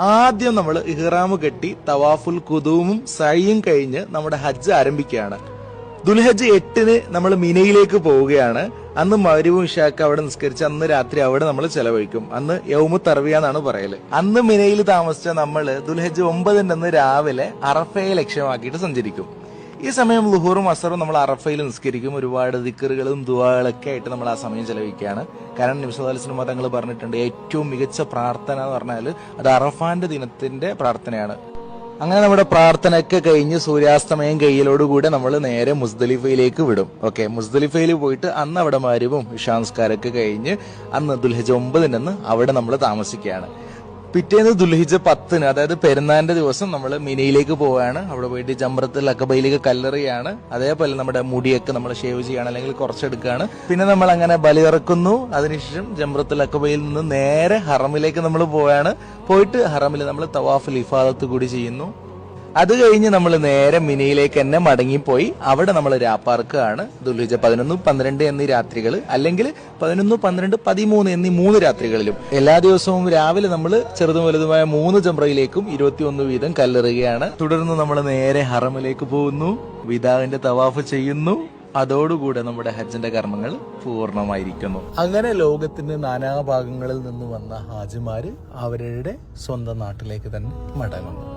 ആദ്യം നമ്മൾ ഇഹ്റാമ് കെട്ടി തവാഫുൽ കുതൂമും സഴിയും കഴിഞ്ഞ് നമ്മുടെ ഹജ്ജ് ആരംഭിക്കുകയാണ്. ദുൽഹജ് എട്ടിന് നമ്മൾ മിനയിലേക്ക് പോവുകയാണ്. അന്ന് മരുവും ഇഷാക്ക് അവിടെ നിസ്കരിച്ച് അന്ന് രാത്രി അവിടെ നമ്മൾ ചെലവഴിക്കും. അന്ന് യൗമു തർവിയ എന്നാണ് പറയൽ. അന്ന് മിനയിൽ താമസിച്ച നമ്മൾ ദുൽഹജ് ഒമ്പതിന്റെ അന്ന് രാവിലെ അറഫയെ ലക്ഷ്യമാക്കിയിട്ട് സഞ്ചരിക്കും. ഈ സമയം ലുഹൂറും അസറും നമ്മൾ അറഫയിൽ നിസ്കരിക്കും. ഒരുപാട് ദിക്കറുകളും ദുവാകളൊക്കെ ആയിട്ട് നമ്മൾ ആ സമയം ചെലവഴിക്കുകയാണ്. കാരണം നിമിഷദാല സിനിമ തങ്ങൾ പറഞ്ഞിട്ടുണ്ട് ഏറ്റവും മികച്ച പ്രാർത്ഥന എന്ന് പറഞ്ഞാൽ അത് അറഫാന്റെ ദിനത്തിന്റെ പ്രാർത്ഥനയാണ്. അങ്ങനെ നമ്മുടെ പ്രാർത്ഥനയൊക്കെ കഴിഞ്ഞ് സൂര്യാസ്തമയം കയ്യിലോടുകൂടെ നമ്മൾ നേരെ മുസ്ദലിഫയിലേക്ക് വിടും. ഓക്കെ മുസ്ദലിഫയിൽ പോയിട്ട് അന്ന് അവിടെ മാരുവും ഇഷാംസ്കാരൊക്കെ കഴിഞ്ഞ് അന്ന് ദുൽഹജ് ഒമ്പതിനെന്ന് അവിടെ നമ്മൾ താമസിക്കുകയാണ്. പിറ്റേന്ന് ദുൽഹിജ് പത്തിന് അതായത് പെരുന്നാളിന്റെ ദിവസം നമ്മൾ മിനയിലേക്ക് പോവുകയാണ് അവിടെ പോയിട്ട് ജമ്രത്തിൽ അക്കബയിലേക്ക് കല്ലെറിയാണ്. അതേപോലെ നമ്മുടെ മുടിയൊക്കെ നമ്മൾ ഷേവ് ചെയ്യാണ് അല്ലെങ്കിൽ കുറച്ചെടുക്കുകയാണ് പിന്നെ നമ്മൾ അങ്ങനെ ബലിയിറക്കുന്നു. അതിനുശേഷം ജമ്പ്രത്തിൽ അക്കബയിൽ നിന്ന് നേരെ ഹറമിലേക്ക് നമ്മൾ പോവുകയാണ് പോയിട്ട് ഹറമിൽ നമ്മൾ തവാഫുൽ ഇഫാദത്ത് കൂടി ചെയ്യുന്നു. അത് കഴിഞ്ഞ് നമ്മൾ നേരെ മിനിയിലേക്ക് തന്നെ മടങ്ങിപ്പോയി. അവിടെ നമ്മൾ രാപ്പാർക്കാണ്. ദുൽഹിജ പതിനൊന്ന് പന്ത്രണ്ട് എന്നീ രാത്രികൾ അല്ലെങ്കിൽ പതിനൊന്ന് പന്ത്രണ്ട് പതിമൂന്ന് എന്നീ മൂന്ന് രാത്രികളിലും. എല്ലാ ദിവസവും രാവിലെ നമ്മൾ ചെറുതും വലുതുമായ മൂന്ന് ജംറയിലേക്കും ഇരുപത്തിയൊന്ന് വീതം കല്ലെറുകയാണ് തുടർന്ന് നമ്മൾ നേരെ ഹറമിലേക്ക് പോകുന്നു. വിതാവിന്റെ തവാഫ് ചെയ്യുന്നു. അതോടുകൂടെ നമ്മുടെ ഹജ്ജിന്റെ കർമ്മങ്ങൾ പൂർണമായിരിക്കുന്നു. അങ്ങനെ ലോകത്തിന്റെ നാനാഭാഗങ്ങളിൽ നിന്ന് വന്ന ഹാജിമാര് അവരുടെ സ്വന്തം നാട്ടിലേക്ക് തന്നെ മടങ്ങുന്നു.